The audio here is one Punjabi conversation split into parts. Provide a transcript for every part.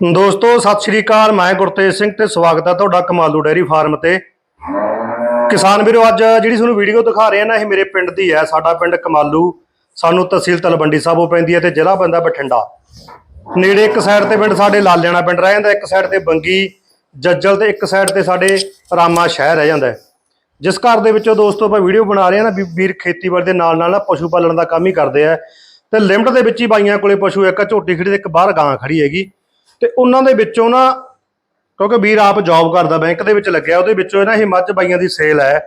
ਦੋਸਤੋ, ਸਤਿ ਸ਼੍ਰੀ ਅਕਾਲ। ਮੈਂ ਗੁਰਤੇਜ ਸਿੰਘ ਤੇ ਸਵਾਗਤ ਹੈ ਤੁਹਾਡਾ ਕਮਾਲੂ ਡੈਰੀ ਫਾਰਮ ਤੇ। ਕਿਸਾਨ ਵੀਰੋ, ਅੱਜ ਜਿਹੜੀ ਤੁਹਾਨੂੰ ਵੀਡੀਓ ਦਿਖਾ ਰਹੇ ਆ ਨਾ, ਇਹ ਮੇਰੇ ਪਿੰਡ ਦੀ ਹੈ। ਸਾਡਾ ਪਿੰਡ ਕਮਾਲੂ, ਸਾਨੂੰ ਤਹਿਸੀਲ ਤਲਵੰਡੀ ਸਾਬੋ ਪੈਂਦੀ ਹੈ ਤੇ ਜ਼ਿਲ੍ਹਾ ਪੈਂਦਾ ਬਠਿੰਡਾ। ਨੇੜੇ ਇੱਕ ਸਾਈਡ ਤੇ ਪਿੰਡ ਸਾਡੇ ਲਾਲਿਆਣਾ ਪਿੰਡ ਰਹਿ ਜਾਂਦਾ, ਇੱਕ ਸਾਈਡ ਤੇ ਬੰਗੀ, ਜੱਜਲ ਤੇ ਇੱਕ ਸਾਈਡ ਤੇ ਸਾਡੇ ਰਾਮਾ ਸ਼ਹਿਰ ਰਹਿ ਜਾਂਦਾ ਜਿਸ ਘਰ ਦੇ ਵਿੱਚੋਂ ਦੋਸਤੋ, ਆਪਾਂ ਵੀਡੀਓ ਬਣਾ ਰਹੇ ਆ ਨਾ ਵੀਰ ਖੇਤੀਬਾੜੀ ਦੇ ਨਾਲ ਨਾਲ ਨਾ ਪਸ਼ੂ ਪਾਲਣ ਦਾ ਕੰਮ ਹੀ ਕਰਦੇ ਆ। ਤੇ ਲਿਮਟ ਦੇ ਵਿੱਚ ਹੀ ਬਾਈਆਂ ਕੋਲੇ ਪਸ਼ੂ, ਇੱਕ ਝੋਟੀ ਖੜੀ ਤੇ ਇੱਕ ਬਾਹਰ ਗਾਂ ਖੜੀ ਹੈਗੀ। ਤੇ ਉਹਨਾਂ ਦੇ ਵਿੱਚੋਂ ਨਾ ਕਿਉਂਕਿ ਵੀਰ ਆਪ ਜੌਬ ਕਰਦਾ ਬੈਂਕ ਦੇ ਵਿੱਚ ਲੱਗਿਆ ਉਹਦੇ ਵਿੱਚੋਂ ਨਾ ਇਹ ਮੱਝ ਬਾਈਆਂ ਦੀ ਸੇਲ ਹੈ।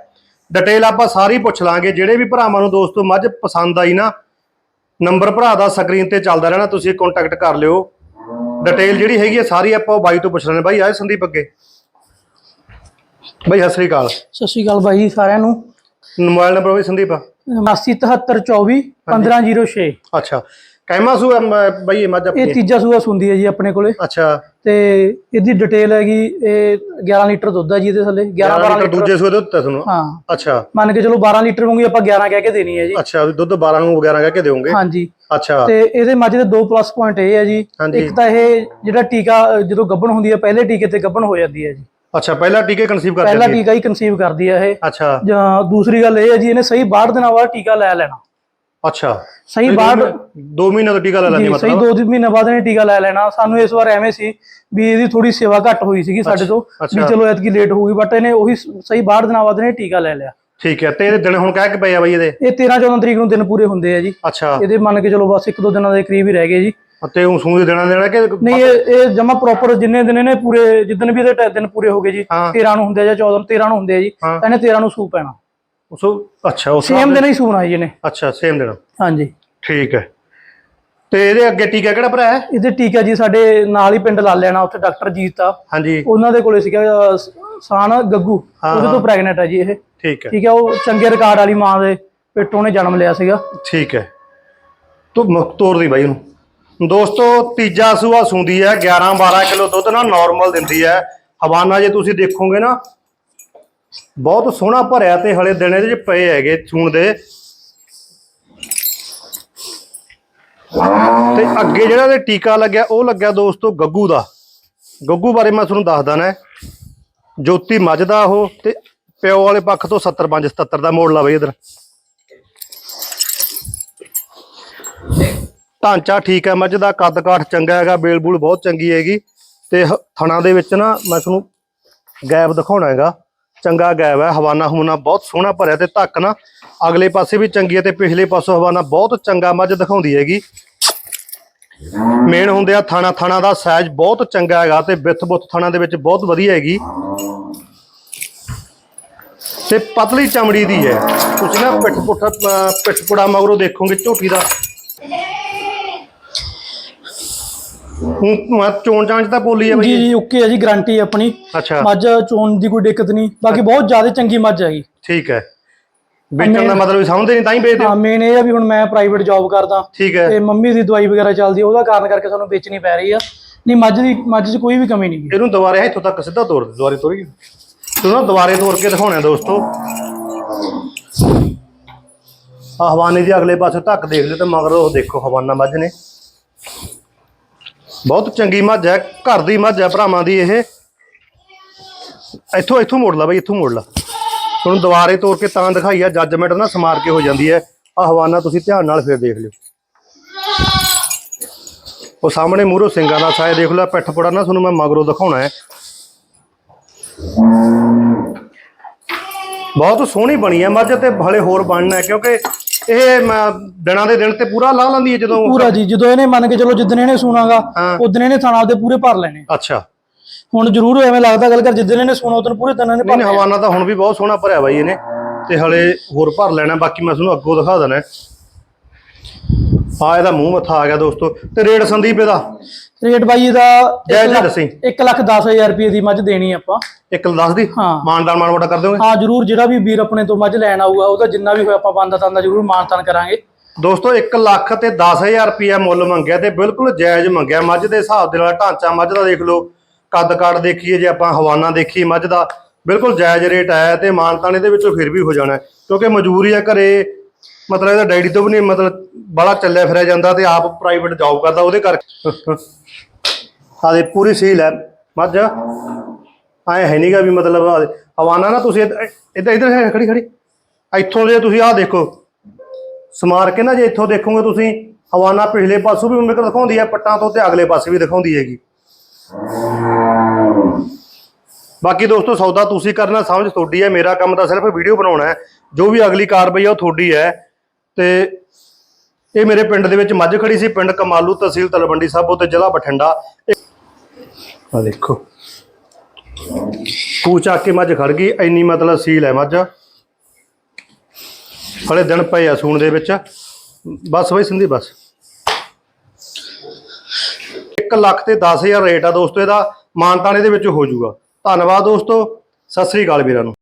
ਡਿਟੇਲ ਆਪਾਂ ਸਾਰੀ ਪੁੱਛ ਲਾਂਗੇ ਜਿਹੜੇ ਵੀ ਭਰਾਵਾਂ ਨੂੰ ਦੋਸਤੋ ਮੱਝ ਪਸੰਦ ਆਈ ਨਾ ਨੰਬਰ ਭਰਾ ਦਾ ਸਕਰੀਨ ਤੇ ਚੱਲਦਾ ਰਹਿਣਾ ਤੁਸੀਂ ਕੰਟੈਕਟ ਕਰ ਲਿਓ। ਡਿਟੇਲ ਜਿਹੜੀ ਹੈਗੀ ਹੈ ਸਾਰੀ ਆਪਾਂ ਉਹ ਬਾਈ ਤੋਂ ਪੁੱਛ ਲੈਣੇ ਬਾਈ ਆਏ ਸੰਦੀਪ ਅੱਗੇ? ਬਾਈ ਸਤਿ ਸ੍ਰੀ ਅਕਾਲ। ਸਤਿ ਸ਼੍ਰੀ ਅਕਾਲ ਬਾਈ ਸਾਰਿਆਂ ਨੂੰ। ਮੋਬਾਈਲ ਨੰਬਰ ਬਾਈ ਸੰਦੀਪ? 8774 1506 ਅੱਛਾ। ਕਹਿਮਾ ਸੂ ਬਾਈ ਇਹ ਮੱਝ ਇਹ ਆਪਣੀ ਤੀਜਾ ਸੂਆ ਸੁੰਦੀ ਹੈ ਜੀ ਆਪਣੇ ਕੋਲੇ। ਅੱਛਾ। ਤੇ ਇਹਦੀ ਡਿਟੇਲ ਹੈਗੀ ਇਹ 11 ਲੀਟਰ ਦੁੱਧ ਹੈ ਜੀ ਇਹਦੇ ਥੱਲੇ 11 12 ਲੀਟਰ ਦੂਜੇ ਸੂਏ ਦੇ ਉੱਤੇ ਤੁਹਾਨੂੰ ਹਾਂ। ਅੱਛਾ। ਮੰਨ ਕੇ ਚਲੋ 12 ਲੀਟਰ ਵਾਂਗੂ ਆਪਾਂ 11 ਕਹਿ ਕੇ ਦੇਣੀ ਹੈ ਜੀ। ਅੱਛਾ ਵੀ ਦੁੱਧ 12 ਨੂੰ 11 ਕਹਿ ਕੇ ਦਿਓਗੇ? ਹਾਂਜੀ। ਅੱਛਾ। ਤੇ ਇਹਦੇ ਮੱਝ ਦੇ ਦੋ ਪਲੱਸ ਪੁਆਇੰਟ ਇਹ ਹੈ ਜੀ। ਹਾਂਜੀ। ਇੱਕ ਤਾਂ ਇਹ ਜਿਹੜਾ ਟੀਕਾ ਅ, ਜਦੋਂ ਗੱਭਣ ਹੁੰਦੀ ਹੈ ਪਹਿਲੇ ਟੀਕੇ ਤੇ ਗੱਭਣ ਹੋ ਜਾਂਦੀ ਹੈ ਜੀ। ਅੱਛਾ ਪਹਿਲਾ ਟੀਕੇ ਕਨਸੀਵ ਕਰ ਪਹਿਲਾ ਹੈ। ਟੀਕਾ ਹੀ ਕਨਸੀਵ ਕਰਦੀ ਹੈ ਇਹ। ਅੱਛਾ। ਜਾਂ ਦੂਸਰੀ ਗੱਲ ਇਹ ਹੈ ਜੀ ਇਹਨੇ ਸਹੀ 62 ਦਿਨਾਂ ਬਾਅਦ ਟੀਕਾ ਲੈ ਲੈਣਾ। ਅੱਛਾ। ਸਹੀ 62 2 ਮਹੀਨੇ ਦਾ ਟੀਕਾ ਲੈ ਲੈਂਦੀ ਸਹੀ ਮਤਲਬ? ਦੋ ਤਿੰਨ ਮਹੀਨੇ ਬਾਅਦ ਇਹਨੇ ਟੀਕਾ ਲੈ ਲੈਣਾ। ਸਾਨੂੰ ਇਸ ਵਾਰ ਐਵੇਂ ਸੀ ਵੀ ਇਹਦੀ ਥੋੜੀ ਸੇਵਾ ਘੱਟ ਹੋਈ ਸੀਗੀ ਸਾਡੇ ਤੋਂ ਵੀ। ਚਲੋ ਐਤਕੀ ਲੇਟ ਹੋਊਗੀ ਬਟ ਇਹਨੇ ਉਹੀ ਸਹੀ 62 ਦਿਨਾਂ ਬਾਅਦ ਇਹਨੇ ਟੀਕਾ ਲੈ ਲਿਆ। ਠੀਕ ਹੈ ਤੇ ਇਹਦੇ ਦਿਨ ਹੁਣ ਕਹਿ ਕੇ ਪਏ ਆ ਬਾਈ ਇਹਦੇ? ਇਹ 13 14 ਤਰੀਕ ਨੂੰ ਦਿਨ ਪੂਰੇ ਹੁੰਦੇ ਆ ਜੀ। ਅੱਛਾ। ਇਹਦੇ ਮੰਨ ਕੇ ਚਲੋ ਬਸ ਇੱਕ ਦੋ ਦਿਨਾਂ ਦੇ ਕਰੀਬ ਹੀ ਰਹਿ ਗਏ ਜੀ। ਤੇ ਉਹ ਸੂਹ ਦੇ ਦੇਣਾ ਦੇਣਾ ਕਿ ਨਹੀਂ ਇਹ ਇਹ ਜਮਾ ਪ੍ਰੋਪਰ ਜਿੰਨੇ ਦਿਨ ਇਹਨੇ ਪੂਰੇ ਜਿੱਦਣ ਵੀ ਇਹਦੇ ਦਿਨ ਪੂਰੇ ਹੋ ਗਏ ਜੀ ਹਾਂ। 13 ਨੂੰ ਹੁੰਦੇ ਆ ਜਾਂ 14 13 ਨੂੰ ਹੁੰਦੇ ਆ ਜੀ। ਤਾਂ ਇਹਨੇ 13 ਨੂੰ ਸੂ ਪੈਣਾ। ਉਸ ਅੱਛਾ ਉਸ ਸੇਮ ਦਿਨ ਹੀ ਸੂਣਾ ਜੀ ਇਹਨੇ। ਅੱਛਾ ਸੇਮ ਦਿਨ। ਹਾਂਜੀ। ਠੀਕ ਹੈ। ਤੇ ਇਹਦੇ ਅੱਗੇ ਟੀਕਾ ਕਿਹੜਾ ਭਰਾ ਹੈ? ਇਹਦੇ ਟੀਕਾ ਜੀ ਸਾਡੇ ਨਾਲ ਹੀ ਪਿੰਡ ਲਾ ਲੈਣਾ ਉੱਥੇ ਡਾਕਟਰ ਜੀਤ ਆ ਹਾਂਜੀ। ਉਹਨਾਂ ਦੇ ਕੋਲੇ ਸੀਗਾ ਸਾਨ ਗੱਗੂ। ਉਹਦੇ ਤੋਂ ਪ੍ਰੈਗਨੈਂਟ ਹੈ ਜੀ ਇਹ। ਠੀਕ ਹੈ। ਠੀਕ ਹੈ ਉਹ ਚੰਗੇ ਰਿਕਾਰਡ ਵਾਲੀ ਮਾਂ ਦੇ ਪੇਟੋਂ ਨੇ ਜਨਮ ਲਿਆ ਸੀਗਾ। ਠੀਕ ਹੈ। ਤੂੰ ਮੁੱਖ ਤੋਰ ਦੀ ਬਾਈ ਨੂੰ ਦੋਸਤੋ ਤੀਜਾ ਸੂਆ ਸੁੰਦੀ ਹੈ 11 12 ਕਿਲੋ ਦੁੱਧ ਨਾ ਨਾਰਮਲ ਦਿੰਦੀ ਹੈ। ਹਵਾਨਾ ਜੇ ਤੁਸੀਂ ਦੇਖੋਗੇ ਨਾ ਬਹੁਤ ਸੋਹਣਾ ਭਰਿਆ ਤੇ ਹਲੇ ਦਿਨ ਇਹਦੇ ਚ ਪਏ ਹੈਗੇ ਸੂਣ ਦੇ। ਤੇ ਅੱਗੇ ਜਿਹੜਾ ਇਹਦੇ ਟੀਕਾ ਲੱਗਿਆ, ਉਹ ਲੱਗਿਆ ਦੋਸਤੋ ਗੱਗੂ ਦਾ। ਗੱਗੂ ਬਾਰੇ ਮੈਂ ਤੁਹਾਨੂੰ ਦੱਸਦਾ ਨਾ। ਜੋਤੀ ਮੱਝ ਦਾ ਉਹ ਤੇ ਪਿਓ ਵਾਲੇ ਪੱਖ ਤੋਂ 75 77 ਦਾ ਮੋੜ ਲਾ ਬਈ ਇਧਰ। ਢਾਂਚਾ ਠੀਕ ਹੈ, ਮੱਝ ਦਾ ਕੱਦ ਕਾਠ ਚੰਗਾ ਹੈਗਾ, ਬੇਲ ਬੂਲ ਬਹੁਤ ਚੰਗੀ ਹੈਗੀ। ਤੇ ਥਣਾ ਦੇ ਵਿੱਚ ਨਾ ਮੈਂ ਤੁਹਾਨੂੰ ਗੈਪ ਦਿਖਾਉਣਾ ਹੈਗਾ। ਚੰਗਾ ਗੈਪ ਹੈ। ਹਵਾਨਾ ਹਮੂਨਾ ਬਹੁਤ ਸੋਹਣਾ ਭਰਿਆ ਤੇ ਧੱਕ ਨਾ। ਅਗਲੇ ਪਾਸੇ ਵੀ ਚੰਗੀ ਹੈ ਤੇ ਪਿਛਲੇ ਪਾਸੋਂ ਹਵਾਨਾ ਬਹੁਤ ਚੰਗਾ ਮੱਝ ਦਿਖਾਉਂਦੀ ਹੈਗੀ। ਮੇਨ ਹੁੰਦੇ ਆ ਥਾਣਾ ਥਾਣਾ ਦਾ ਸਾਈਜ਼ ਬਹੁਤ ਚੰਗਾ ਹੈਗਾ ਤੇ ਬਿੱਥ ਬੁੱਥ ਥਾਣਾ ਦੇ ਵਿੱਚ ਬਹੁਤ ਵਧੀਆ ਹੈਗੀ। ਤੇ ਪਤਲੀ ਚਮੜੀ ਦੀ ਹੈ। ਤੁਸੀਂ ਨਾ ਪਿੱਠ ਪੁੱਠਾ ਅਹ ਪਿੱਠ ਪੁੜਾ ਮਗਰੋਂ ਦੇਖੋਗੇ ਝੋਟੀ ਦਾ ਹੁਣ ਚੋਣ ਜਾਂਚ ਤਾਂ ਬੋਲੀ ਜੀ ਬਈ। ਜੀ ਓਕੇ ਹੈ ਜੀ ਗਾਰੰਟੀ ਆਪਣੀ। ਅੱਛਾ। ਮੱਝ ਚੋਣ ਦੀ ਕੋਈ ਦਿੱਕਤ ਨਹੀਂ। ਬਾਕੀ ਬਹੁਤ ਜ਼ਿਆਦਾ ਚੰਗੀ ਮੱਝ ਹੈਗੀ ਠੀਕ ਹੈ। ਵੇਚਣ ਦਾ ਮਤਲਬ ਵੀ ਸਮਝਦੇ ਨਹੀਂ ਤਾਂ ਹੀ ਵੇਚਦੇ ਹੋ? ਹਾਂ ਮੇਨ ਇਹ ਆ ਵੀ ਹੁਣ ਮੈਂ ਪ੍ਰਾਈਵੇਟ ਜੌਬ ਕਰਦਾ। ਠੀਕ ਹੈ। ਤੇ ਮੰਮੀ ਦੀ ਦਵਾਈ ਵਗੈਰਾ ਚੱਲਦੀ ਆ, ਉਹਦਾ ਕਾਰਨ ਕਰਕੇ ਸਾਨੂੰ ਵੇਚਣੀ ਪੈ ਰਹੀ ਆ। ਨਹੀਂ ਮੱਝ ਦੀ ਮੱਝ 'ਚ ਕੋਈ ਵੀ ਕਮੀ ਨਹੀਂ ਗੀ ਇਹਨੂੰ ਦੁਬਾਰੇ ਇੱਥੋਂ ਤੱਕ ਸਿੱਧਾ ਤੋੜ ਦੇ ਦੁਬਾਰੇ ਤੋਰੀ ਤੂੰ ਨਾ ਦੁਬਾਰੇ ਤੋੜ ਕੇ ਦਿਖਾਉਣਾ ਦੋਸਤੋ। ਆ ਹਵਾਨੇ ਦੀ ਅਗਲੇ ਪਾਸੇ ਧੱਕ ਦੇਖ ਲਿਓ ਤੇ ਮਗਰ ਉਹ ਦੇਖੋ ਹਵਾਨਾ ਮੱਝ ਨੇ। ਬਹੁਤ ਚੰਗੀ ਮੱਝ ਹੈ, ਘਰ ਦੀ ਮੱਝ ਹੈ ਭਰਾਵਾਂ ਦੀ ਇਹ। ਇੱਥੋਂ ਇੱਥੋਂ ਮੋੜ ਲਾ ਬਈ, ਇੱਥੋਂ ਮੋੜ ਲਾ। ਤੁਹਾਨੂੰ ਦੁਬਾਰੇ ਤੋੜ ਕੇ ਤਾਂ ਦਿਖਾਈ ਆ ਜੱਜਮੈਂਟ ਨਾ ਸਮਾਰ ਕੇ ਹੋ ਜਾਂਦੀ ਹੈ। ਆ ਹਵਾਨਾ ਤੁਸੀਂ ਧਿਆਨ ਨਾਲ ਫਿਰ ਦੇਖ ਲਿਓ। ਉਹ ਸਾਹਮਣੇ ਮੂਹਰੋਂ ਸਿੰਘਾਂ ਦਾ ਸਾਇਆ ਦੇਖ ਲਓ ਪਿੱਠ ਪੜਾ ਨਾ ਤੁਹਾਨੂੰ ਮੈਂ ਮਗਰੋਂ ਦਿਖਾਉਣਾ ਹੈ। ਬਹੁਤ ਸੋਹਣੀ ਬਣੀ ਹੈ ਮੱਝ ਤੇ ਹਲੇ ਹੋਰ ਬਣਨਾ ਹੈ, ਕਿਉਂਕਿ ਇਹ ਮੈਂ ਦਿਨਾਂ ਦੇ ਦਿਨ ਤੇ ਪੂਰਾ ਲਾ ਲੈਂਦੀ ਹੈ ਜਦੋਂ ਪੂਰਾ ਜੀ ਜਦੋਂ ਇਹਨੇ ਮੰਨ ਕੇ ਚਲੋ ਜਿੱਦਣ ਇਹਨੇ ਸੁਣਾਗਾ ਹਾਂ। ਉਦੋਂ ਇਹਨੇ ਥਾਣਾ ਆਪਦੇ ਪੂਰੇ ਭਰ ਲੈਣੇ। ਅੱਛਾ। ਹੁਣ ਜ਼ਰੂਰ ਐਵੇਂ ਲੱਗਦਾ ਗੱਲ ਕਰ ਜਿੱਦਣ ਇਹਨੇ ਸੁਣਾ ਉਦੋਂ ਪੂਰੇ ਦਿਨ ਨਹੀਂ ਭਰ ਨਹੀਂ, ਹਵਾਨਾ ਤਾਂ ਹੁਣ ਵੀ ਬਹੁਤ ਸੋਹਣਾ ਭਰਿਆ ਬਾਈ ਇਹਨੇ ਤੇ ਹਲੇ ਹੋਰ ਭਰ ਲੈਣਾ ਬਾਕੀ ਮੈਂ ਤੁਹਾਨੂੰ ਅੱਗੋਂ ਦਿਖਾ ਦੇਣਾ। ਆ ਇਹਦਾ ਮੂੰਹ ਮੱਥਾ ਆ ਗਿਆ ਦੋਸਤੋ। ਤੇ ਰੇਟ ਸੰਦੀਪ ਇਹਦਾ? ਰੇਟ ਬਾਈ ਇਹਦਾ ਜੈ ਜੀ ਦੱਸੀ। 1 ਲੱਖ 10000 ਰੁਪਏ ਦੀ ਮੱਝ ਦੇਣੀ ਆਪਾਂ। ਇੱਕ ਦੱਸ ਦੀ? ਹਾਂ। ਮਾਨਦਾਨ ਮਾਨਵਟਾ ਕਰ ਦਿਓਗੇ? ਹਾਂ ਜਰੂਰ ਜਿਹੜਾ ਵੀ ਵੀਰ ਆਪਣੇ ਤੋਂ ਮੱਝ ਲੈਣ ਆਊਗਾ ਉਹਦਾ ਜਿੰਨਾ ਵੀ ਹੋਇਆ ਆਪਾਂ ਬੰਦਾ ਤੰਦਾ ਜਰੂਰ ਮਾਨਤਾਨ ਕਰਾਂਗੇ। ਦੋਸਤੋ 1 ਲੱਖ ਤੇ 10000 ਰੁਪਿਆ ਮੁੱਲ ਮੰਗਿਆ ਤੇ ਬਿਲਕੁਲ ਜਾਇਜ਼ ਮੰਗਿਆ। ਮੱਝ ਦੇ ਹਿਸਾਬ ਦੇ ਨਾਲ ਢਾਂਚਾ ਮੱਝ ਦਾ ਦੇਖ ਲਓ। ਕੱਦ ਕਾਠ ਦੇਖੀਏ ਜੇ ਆਪਾਂ ਹਵਾਨਾ ਦੇਖੀਏ ਮੱਝ ਦਾ ਬਿਲਕੁਲ ਜਾਇਜ਼ ਰੇਟ ਆਇਆ ਤੇ ਮਾਨਤਾਨ ਇਹਦੇ ਵਿੱਚੋਂ ਫਿਰ ਵੀ ਹੋ ਜਾਣਾ। ਹੈ। ਕਿਉਂਕਿ ਮਜਬੂਰੀ ਆ ਘਰੇ ਮਤਲਬ ਇਹਦਾ ਡੈਡੀ ਤੋਂ ਵੀ ਨਹੀਂ, ਮਤਲਬ ਬੜਾ ਚੱਲਿਆ ਫਿਰਿਆ ਜਾਂਦਾ ਤੇ ਆਪ ਪ੍ਰਾਈਵੇਟ ਜੌਬ ਕਰਦਾ ਉਹਦੇ ਕਰਕੇ। ਆ ਪੂਰੀ ਸੀਲ ਹੈ। ਮੱਝ, ਆਏ ਹੈ ਨਹੀਂਗਾ ਵੀ ਮਤਲਬ ਹਵਾਨਾ ਨਾ ਤੁਸੀਂ ਇੱਧਰ ਇੱਧਰ ਹੈ, ਖੜੀ ਖੜੀ। ਇੱਥੋਂ ਜੇ ਤੁਸੀਂ ਆਹ ਦੇਖੋ, ਸਮਾਰ ਕੇ ਨਾ ਜੇ ਇੱਥੋਂ ਦੇਖੋਗੇ ਤੁਸੀਂ ਹਵਾਨਾ ਪਿਛਲੇ ਪਾਸੋਂ ਵੀ ਮੇਕਰ ਦਿਖਾਉਂਦੀ ਹੈ, ਪੱਟਾਂ ਤੋਂ ਤੇ ਅਗਲੇ ਪਾਸੇ ਵੀ ਦਿਖਾਉਂਦੀ ਹੈਗੀ। ਬਾਕੀ ਦੋਸਤੋ, ਸੌਦਾ ਤੁਸੀਂ ਕਰਨਾ, ਸਮਝ ਤੁਹਾਡੀ ਹੈ। ਮੇਰਾ ਕੰਮ ਤਾਂ ਸਿਰਫ ਵੀਡੀਓ ਬਣਾਉਣਾ ਹੈ। ਜੋ ਵੀ ਅਗਲੀ ਕਾਰਵਾਈ ਆ, ਉਹ ਤੁਹਾਡੀ ਹੈ। ਤੇ ਇਹ ਮੇਰੇ ਪਿੰਡ ਦੇ ਵਿੱਚ ਮੱਝ ਖੜੀ ਸੀ, ਪਿੰਡ ਕਮਾਲੂ ਤਹਿਸੀਲ ਤਲਵੰਡੀ ਸਾਬੋ ਤੇ ਜ਼ਿਲ੍ਹਾ ਬਠਿੰਡਾ। ਆ ਦੇਖੋ। ਕੂ ਚੱਕ ਕੇ ਮੱਝ ਖੜ ਗਈ, ਇੰਨੀ ਮਤਲਬ ਸੀਲ ਹੈ ਮੱਝ। ਹਲੇ ਦਿਨ ਪਏ ਆ ਸੂਣ ਦੇ ਵਿੱਚ। ਬਸ ਬਈ ਸਿੰਧੀ, ਬਸ। 1 ਲੱਖ ਤੇ 10000 ਰੇਟ ਆ ਦੋਸਤੋ, ਇਹਦਾ। ਮਾਨਤਾਨ ਇਹਦੇ ਵਿੱਚ ਹੋ ਜਾਊਗਾ। ਧੰਨਵਾਦ ਦੋਸਤੋ। ਸਤਿ ਸ੍ਰੀ ਅਕਾਲ ਵੀਰਾਂ ਨੂੰ।